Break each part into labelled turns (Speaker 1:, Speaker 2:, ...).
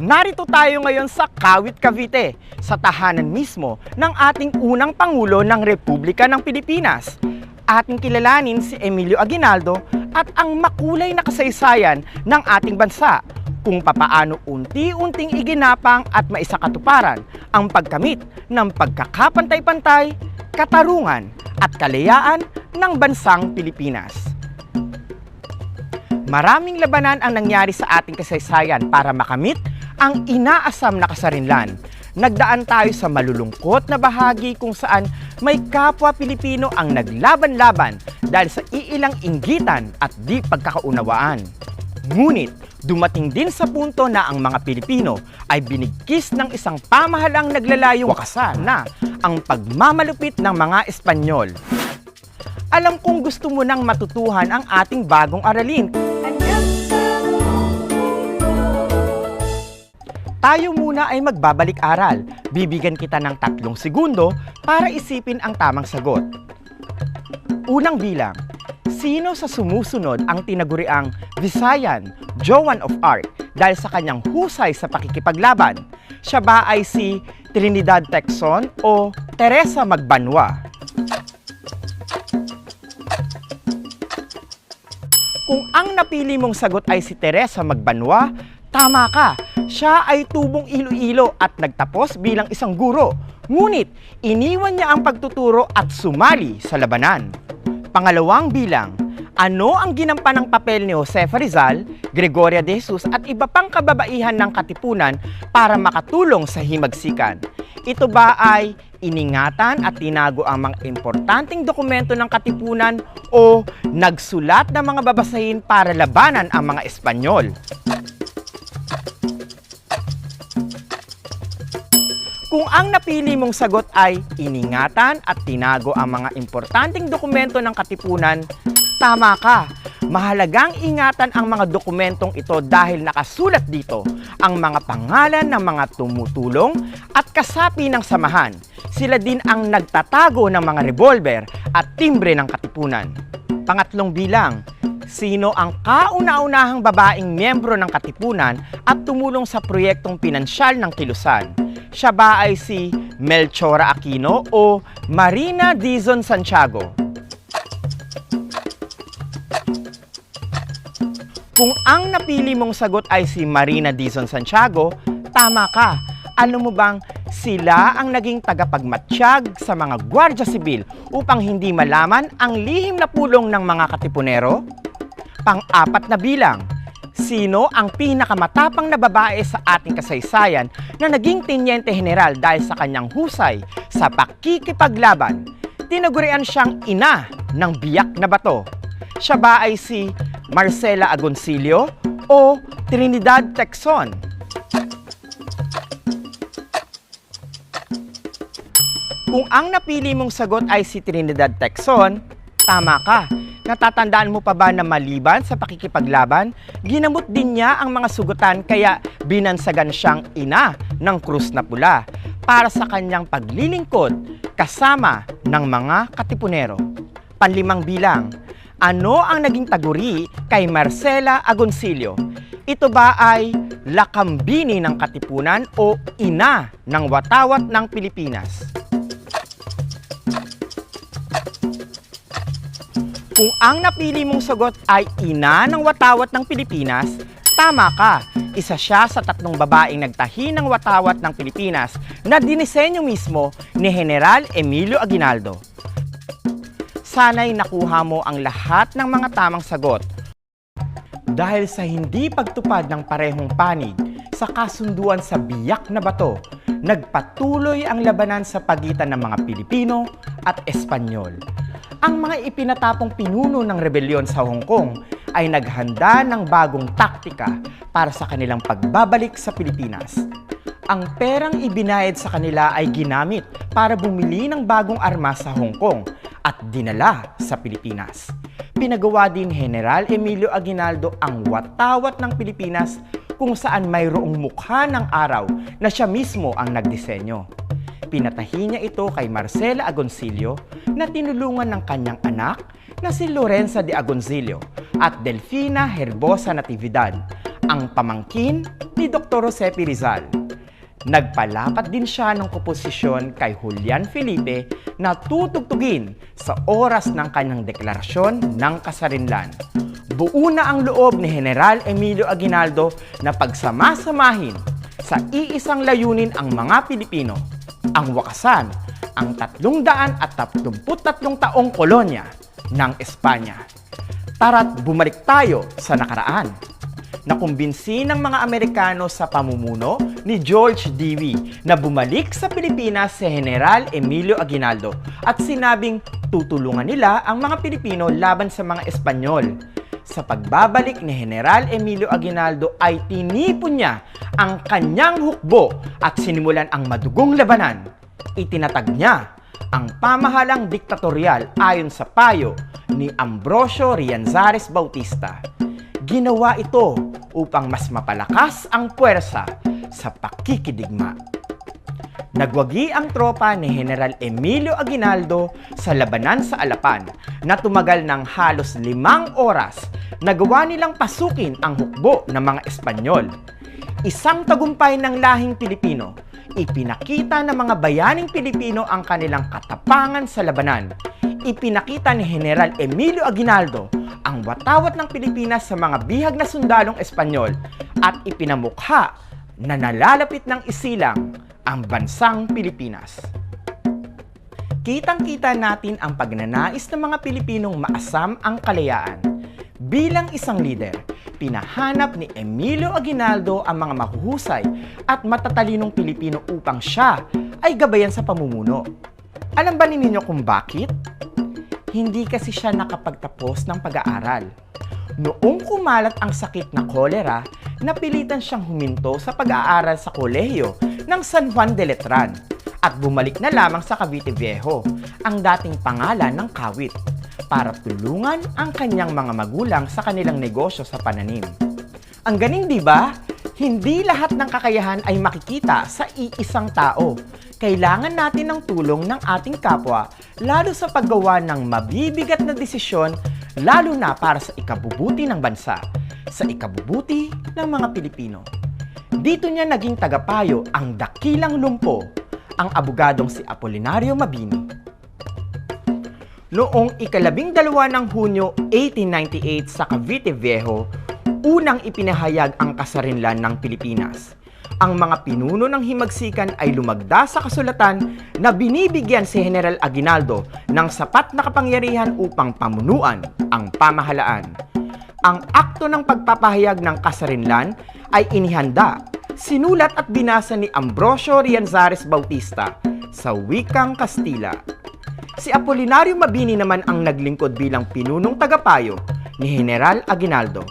Speaker 1: Narito tayo ngayon sa Kawit, Cavite, sa tahanan mismo ng ating unang Pangulo ng Republika ng Pilipinas. Ating kilalanin si Emilio Aguinaldo at ang makulay na kasaysayan ng ating bansa kung papaano unti-unting iginapang at maisakatuparan ang pagkamit ng pagkakapantay-pantay, katarungan at kalayaan ng bansang Pilipinas. Maraming labanan ang nangyari sa ating kasaysayan para makamit ang inaasam na kasarinlan. Nagdaan tayo sa malulungkot na bahagi kung saan may kapwa Pilipino ang naglaban-laban dahil sa iilang inggitan at di pagkakaunawaan. Ngunit dumating din sa punto na ang mga Pilipino ay binigkis ng isang pamahalang naglalayong wakasan na ang pagmamalupit ng mga Espanyol. Alam kong gusto mo nang matutuhan ang ating bagong aralin Tayo muna ay magbabalik aral. Bibigyan kita ng tatlong segundo para isipin ang tamang sagot. Unang bilang, sino sa sumusunod ang tinaguriang Visayan, Joan of Arc dahil sa kanyang husay sa pakikipaglaban? Siya ba ay si Trinidad Texon o Teresa Magbanwa? Kung ang napili mong sagot ay si Teresa Magbanwa, tama ka. Siya ay tubong Iloilo at nagtapos bilang isang guro. Ngunit, iniwan niya ang pagtuturo at sumali sa labanan. Pangalawang bilang, ano ang ginampan ng papel ni Josefa Rizal, Gregoria de Jesus at iba pang kababaihan ng Katipunan para makatulong sa himagsikan? Ito ba ay iningatan at tinago ang mga importanteng dokumento ng Katipunan o nagsulat ng mga babasahin para labanan ang mga Espanyol? Kung ang napili mong sagot ay iningatan at tinago ang mga importanteng dokumento ng Katipunan, tama ka. Mahalagang ingatan ang mga dokumentong ito dahil nakasulat dito ang mga pangalan ng mga tumutulong at kasapi ng samahan. Sila din ang nagtatago ng mga revolver at timbre ng Katipunan. Pangatlong bilang, sino ang kauna-unahang babaeng miyembro ng Katipunan at tumulong sa proyektong pinansyal ng Kilusan? Siya ba ay si Melchora Aquino o Marina Dizon Santiago? Kung ang napili mong sagot ay si Marina Dizon Santiago, tama ka. Alam mo bang sila ang naging tagapagmatsyag sa mga gwardya sibil upang hindi malaman ang lihim na pulong ng mga katipunero? Pang-apat na bilang, sino ang pinakamatapang na babae sa ating kasaysayan na naging tenyente general dahil sa kanyang husay sa pakikipaglaban? Tinagurian siyang ina ng biyak na bato. Siya ba ay si Marcela Agoncillo o Trinidad Texon? Kung ang napili mong sagot ay si Trinidad Texon, tama ka. Natatandaan mo pa ba na maliban sa pakikipaglaban, ginamot din niya ang mga sugutan kaya binansagan siyang ina ng krus na pula para sa kanyang paglilingkod kasama ng mga katipunero. Panlimang bilang, ano ang naging taguri kay Marcela Agoncillo? Ito ba ay lakambini ng katipunan o ina ng watawat ng Pilipinas? Kung ang napili mong sagot ay ina ng watawat ng Pilipinas, tama ka. Isa siya sa tatlong babaeng nagtahi ng watawat ng Pilipinas na dinisenyo mismo ni General Emilio Aguinaldo. Sana'y nakuha mo ang lahat ng mga tamang sagot. Dahil sa hindi pagtupad ng parehong panig sa kasunduan sa biyak na bato, nagpatuloy ang labanan sa pagitan ng mga Pilipino at Espanyol. Ang mga ipinatapong pinuno ng rebelyon sa Hong Kong ay naghanda ng bagong taktika para sa kanilang pagbabalik sa Pilipinas. Ang perang ibinayad sa kanila ay ginamit para bumili ng bagong armas sa Hong Kong at dinala sa Pilipinas. Pinagawa din General Emilio Aguinaldo ang watawat ng Pilipinas kung saan mayroong mukha ng araw na siya mismo ang nagdisenyo. Pinatahi niya ito kay Marcela Agoncillo na tinulungan ng kanyang anak na si Lorenza de Agoncillo at Delfina Herbosa Natividad. ang pamangkin ni Dr. Jose. Rizal. Nagpalapat din siya ng komposisyon kay Julian Felipe na tutugtugin sa oras ng kanyang deklarasyon ng kasarinlan. Buo na ang loob ni General Emilio Aguinaldo na pagsamasamahin sa iisang layunin ang mga Pilipino, ang wakasan ang 333 taong kolonya ng Espanya. Tara't bumalik tayo sa nakaraan. Nakumbinsi ng mga Amerikano sa pamumuno ni George Dewey na bumalik sa Pilipinas si General Emilio Aguinaldo at sinabing tutulungan nila ang mga Pilipino laban sa mga Espanyol. Sa pagbabalik ni General Emilio Aguinaldo ay tinipon niya ang kanyang hukbo at sinimulan ang madugong labanan. Itinatag niya ang pamahalang diktatorial ayon sa payo ni Ambrosio Rianzares Bautista. Ginawa ito upang mas mapalakas ang puwersa sa pakikidigma. Nagwagi ang tropa ni General Emilio Aguinaldo sa labanan sa Alapan na tumagal ng halos limang oras. Nagawa nilang pasukin ang hukbo ng mga Espanyol. Isang tagumpay ng lahing Pilipino, ipinakita ng mga bayaning Pilipino ang kanilang katapangan sa labanan. Ipinakita ni General Emilio Aguinaldo ang watawat ng Pilipinas sa mga bihag na sundalong Espanyol at ipinamukha na nalalapit ng isilang ang bansang Pilipinas. Kitang-kita natin ang pagnanais ng mga Pilipinong maasam ang kalayaan. Bilang isang leader, pinahanap ni Emilio Aguinaldo ang mga mahuhusay at matatalinong Pilipino upang siya ay gabayan sa pamumuno. Alam ba ninyo kung bakit? Hindi kasi siya nakapagtapos ng pag-aaral. Noong kumalat ang sakit na kolera, napilitan siyang huminto sa pag-aaral sa kolehiyo ng San Juan de Letran at bumalik na lamang sa Cavite Viejo, ang dating pangalan ng Kawit, para tulungan ang kanyang mga magulang sa kanilang negosyo sa pananim. Ang ganing di ba? Hindi lahat ng kakayahan ay makikita sa iisang tao. Kailangan natin ng tulong ng ating kapwa, lalo sa paggawa ng mabibigat na desisyon, lalo na para sa ikabubuti ng bansa, sa ikabubuti ng mga Pilipino. Dito niya naging tagapayo ang dakilang lumpo, ang abogadong si Apolinario Mabini. Noong ikalabing dalawa ng Hunyo 1898 sa Cavite Viejo, unang ipinahayag ang kasarinlan ng Pilipinas. Ang mga pinuno ng himagsikan ay lumagda sa kasulatan na binibigyan si General Aguinaldo ng sapat na kapangyarihan upang pamunuan ang pamahalaan. Ang akto ng pagpapahayag ng kasarinlan ay inihanda, sinulat at binasa ni Ambrosio Rianzares Bautista sa wikang Kastila. Si Apolinario Mabini naman ang naglingkod bilang pinunong tagapayo ni General Aguinaldo.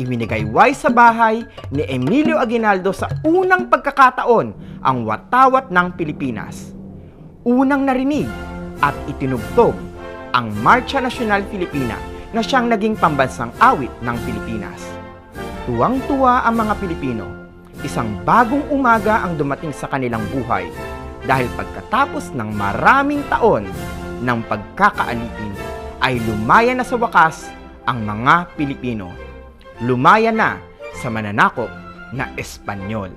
Speaker 1: Iwinigayway sa bahay ni Emilio Aguinaldo sa unang pagkakataon ang watawat ng Pilipinas. Unang narinig at itinugtog ang Marcha Nacional Filipina na siyang naging pambansang awit ng Pilipinas. Tuwang-tuwa ang mga Pilipino. Isang bagong umaga ang dumating sa kanilang buhay dahil pagkatapos ng maraming taon ng pagkakaalipin ay lumaya na sa wakas ang mga Pilipino. Lumaya na sa mananakop na Espanyol.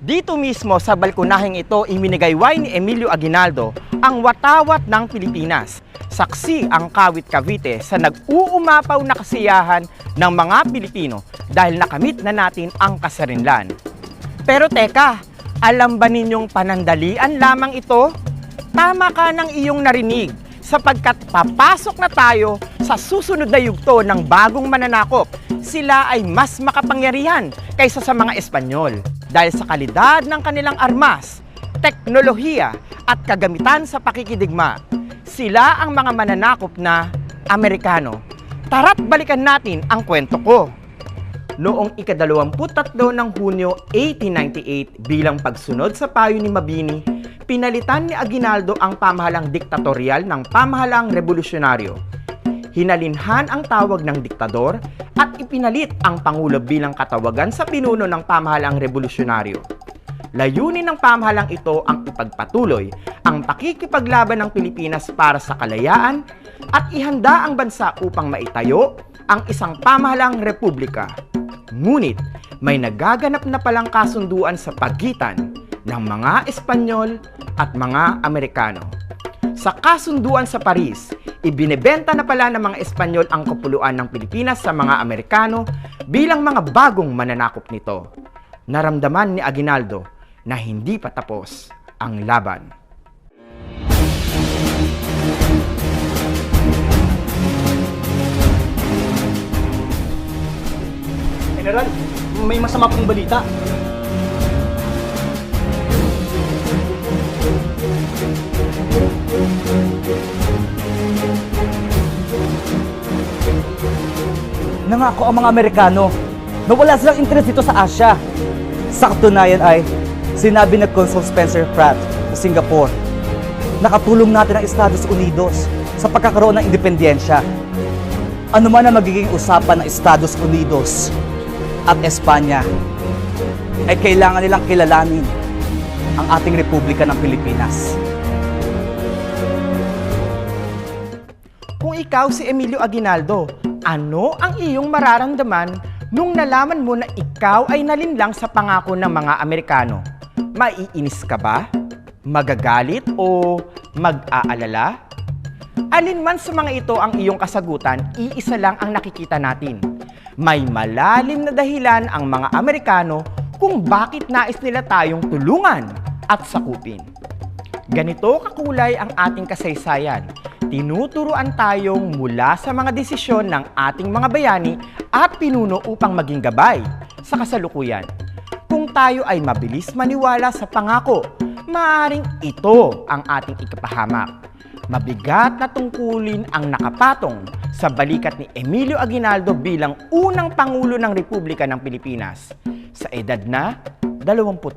Speaker 1: Dito mismo sa balkonaheng ito, iminigayway ni Emilio Aguinaldo ang watawat ng Pilipinas. Saksi ang Kawit Cavite sa nag-uumapaw na kasiyahan ng mga Pilipino dahil nakamit na natin ang kasarinlan. Pero teka, alam ba ninyong panandalian lamang ito? Tama ka ng iyong narinig sapagkat papasok na tayo sa susunod na yugto ng bagong mananakop. Sila ay mas makapangyarihan kaysa sa mga Espanyol dahil sa kalidad ng kanilang armas, teknolohiya at kagamitan sa pakikidigma. Sila ang mga mananakop na Amerikano. Tara't balikan natin ang kwento ko. Noong ikadalawamput-tatlo ng Hunyo 1898 bilang pagsunod sa payo ni Mabini, pinalitan ni Aguinaldo ang pamahalang diktatorial ng pamahalang revolusyonaryo. Hinalinhan ang tawag ng diktador at ipinalit ang Pangulo bilang katawagan sa pinuno ng pamahalang revolusyonaryo. Layunin ng pamahalang ito ang ipagpatuloy ang pakikipaglaban ng Pilipinas para sa kalayaan at ihanda ang bansa upang maitayo ang isang pamahalang republika. Ngunit may nagaganap na palang kasunduan sa pagitan ng mga Espanyol at mga Amerikano. Sa kasunduan sa Paris, ibinebenta na pala ng mga Espanyol ang kapuluan ng Pilipinas sa mga Amerikano bilang mga bagong mananakop nito. Naramdaman ni Aguinaldo na hindi pa tapos ang laban.
Speaker 2: General, may masama pong balita. Nangako ang mga Amerikano na wala silang interest dito sa Asia. Sa katunayan ay, sinabi ng Consul Spencer Pratt sa Singapore, nakatulong natin ang Estados Unidos sa pagkakaroon ng independensya. Ano man ang magiging usapan ng Estados Unidos at Espanya, ay kailangan nilang kilalanin ang ating Republika ng Pilipinas.
Speaker 1: Kung ikaw si Emilio Aguinaldo, ano ang iyong mararamdaman nung nalaman mo na ikaw ay nalinlang sa pangako ng mga Amerikano? Maiinis ka ba? Magagalit o mag-aalala? Alin man sa mga ito ang iyong kasagutan, iisa lang ang nakikita natin. May malalim na dahilan ang mga Amerikano kung bakit nais nila tayong tulungan at sakupin. Ganito kakulay ang ating kasaysayan. Tinuturuan tayong mula sa mga desisyon ng ating mga bayani at pinuno upang maging gabay sa kasalukuyan. Tayo ay mabilis maniwala sa pangako, maaring ito ang ating ikapahamak. Mabigat na tungkulin ang nakapatong sa balikat ni Emilio Aguinaldo bilang unang Pangulo ng Republika ng Pilipinas sa edad na 28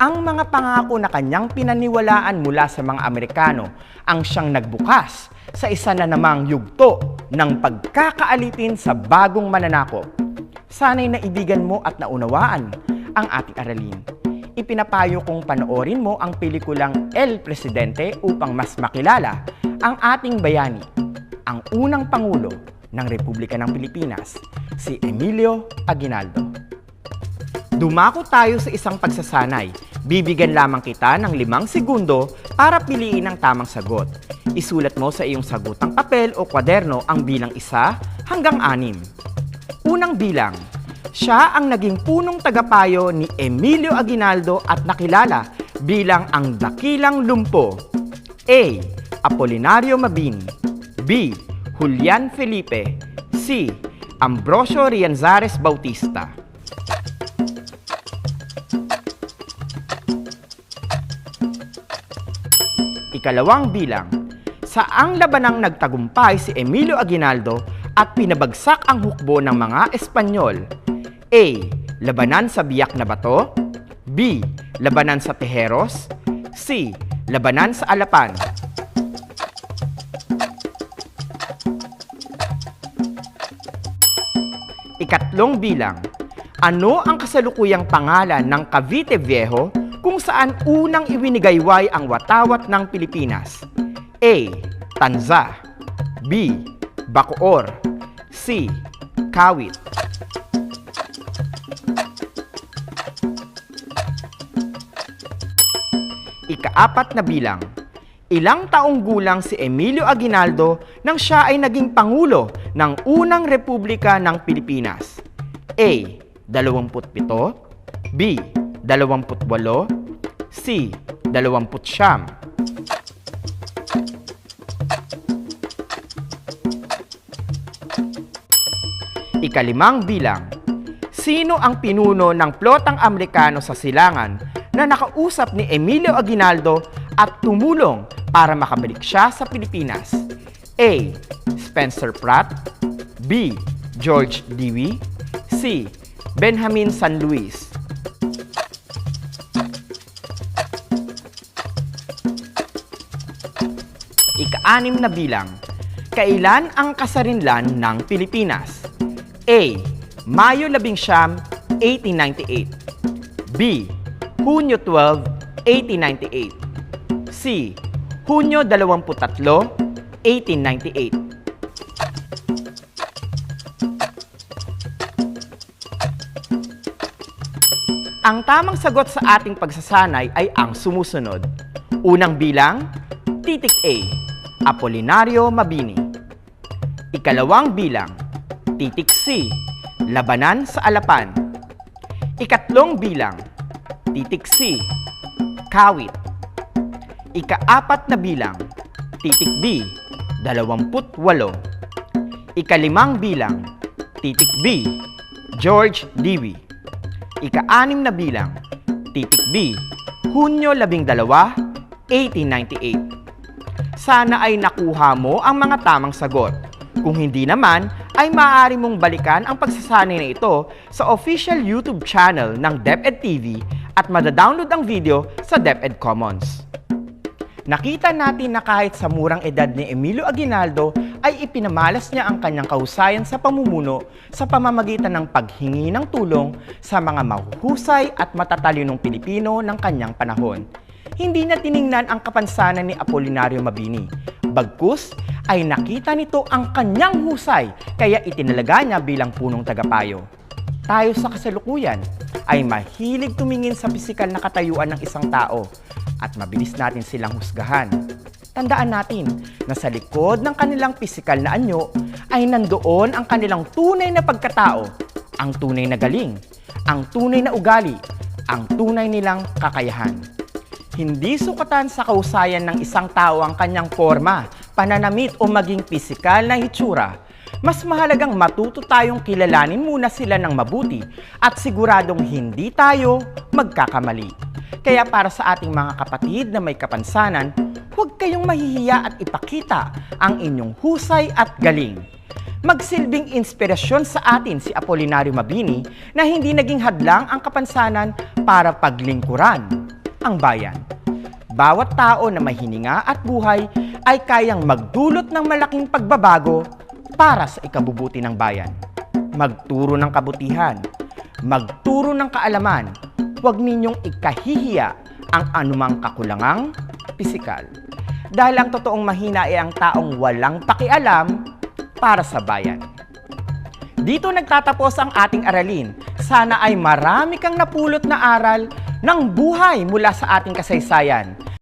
Speaker 1: ang mga pangako na kanyang pinaniwalaan mula sa mga Amerikano ang siyang nagbukas sa isa na namang yugto ng pagkakaalipin sa bagong mananako. Sana'y naibigan mo at naunawaan ang ating aralin. Ipinapayo kong panoorin mo ang pelikulang El Presidente upang mas makilala ang ating bayani, ang unang Pangulo ng Republika ng Pilipinas, si Emilio Aguinaldo. Dumako tayo sa isang pagsasanay. Bibigyan lamang kita ng limang segundo para piliin ang tamang sagot. Isulat mo sa iyong sagutang papel o kwaderno ang bilang isa hanggang anim. Unang bilang, siya ang naging punong tagapayo ni Emilio Aguinaldo at nakilala bilang ang Dakilang Lumpo. A. Apolinario Mabini B. Julian Felipe C. Ambrosio Rianzares Bautista Ikalawang bilang, saang labanang nagtagumpay si Emilio Aguinaldo at pinabagsak ang hukbo ng mga Espanyol? A. Labanan sa biyak na bato B. Labanan sa Tejeros C. Labanan sa Alapan Ikatlong bilang, ano ang kasalukuyang pangalan ng Cavite Viejo kung saan unang iwinigayway ang watawat ng Pilipinas? A. Tanza B. Bacoor C. Kawit Ikaapat na bilang, ilang taong gulang si Emilio Aguinaldo nang siya ay naging Pangulo ng unang Republika ng Pilipinas? A. 27 B. 28 C. 20 Ikalimang bilang, sino ang pinuno ng plotang Amerikano sa silangan na nakausap ni Emilio Aguinaldo at tumulong para makabalik siya sa Pilipinas? A. Spencer Pratt B. George Dewey C. Benjamin San Luis Ika-anim na bilang, kailan ang kasarinlan ng Pilipinas? A. Mayo 11, 1898 B. Hunyo 12, 1898. C. Hunyo 23, 1898. Ang tamang sagot sa ating pagsasanay ay ang sumusunod. Unang bilang, titik A, Apolinario Mabini. Ikalawang bilang, titik C, Labanan sa Alapan. Ikatlong bilang, titik C, Kawit. Ikaapat na bilang, titik B, dalawamput walo. Ikalimang bilang, titik B, George Dewey. Ika-anim na bilang, titik B, Hunyo 12, 1898. Sana ay nakuha mo ang mga tamang sagot. Kung hindi naman, ay maaari mong balikan ang pagsasanay na ito sa official YouTube channel ng DepEd TV at madadownload ang video sa DepEd Commons. Nakita natin na kahit sa murang edad ni Emilio Aguinaldo ay ipinamalas niya ang kanyang kahusayan sa pamumuno sa pamamagitan ng paghingi ng tulong sa mga mahuhusay at matatalinong Pilipino ng kanyang panahon. Hindi na tiningnan ang kapansanan ni Apolinario Mabini. Bagkus ay nakita nito ang kanyang husay kaya itinalaga niya bilang punong tagapayo. Tayo sa kasalukuyan ay mahilig tumingin sa pisikal na katayuan ng isang tao at mabilis natin silang husgahan. Tandaan natin na sa likod ng kanilang pisikal na anyo ay nandoon ang kanilang tunay na pagkatao, ang tunay na galing, ang tunay na ugali, ang tunay nilang kakayahan. Hindi sukatan sa kausayan ng isang tao ang kanyang forma, pananamit o maging pisikal na hitsura. Mas mahalagang matuto tayong kilalanin muna sila ng mabuti at siguradong hindi tayo magkakamali. Kaya para sa ating mga kapatid na may kapansanan, huwag kayong mahihiya at ipakita ang inyong husay at galing. Magsilbing inspirasyon sa atin si Apolinario Mabini na hindi naging hadlang ang kapansanan para paglingkuran ang bayan. Bawat tao na may hininga at buhay ay kayang magdulot ng malaking pagbabago para sa ikabubuti ng bayan. Magturo ng kabutihan, magturo ng kaalaman, huwag ninyong ikahihiya ang anumang kakulangang pisikal. Dahil ang totoong mahina ay ang taong walang pakialam para sa bayan. Dito nagtatapos ang ating aralin. Sana ay marami kang napulot na aral ng buhay mula sa ating kasaysayan.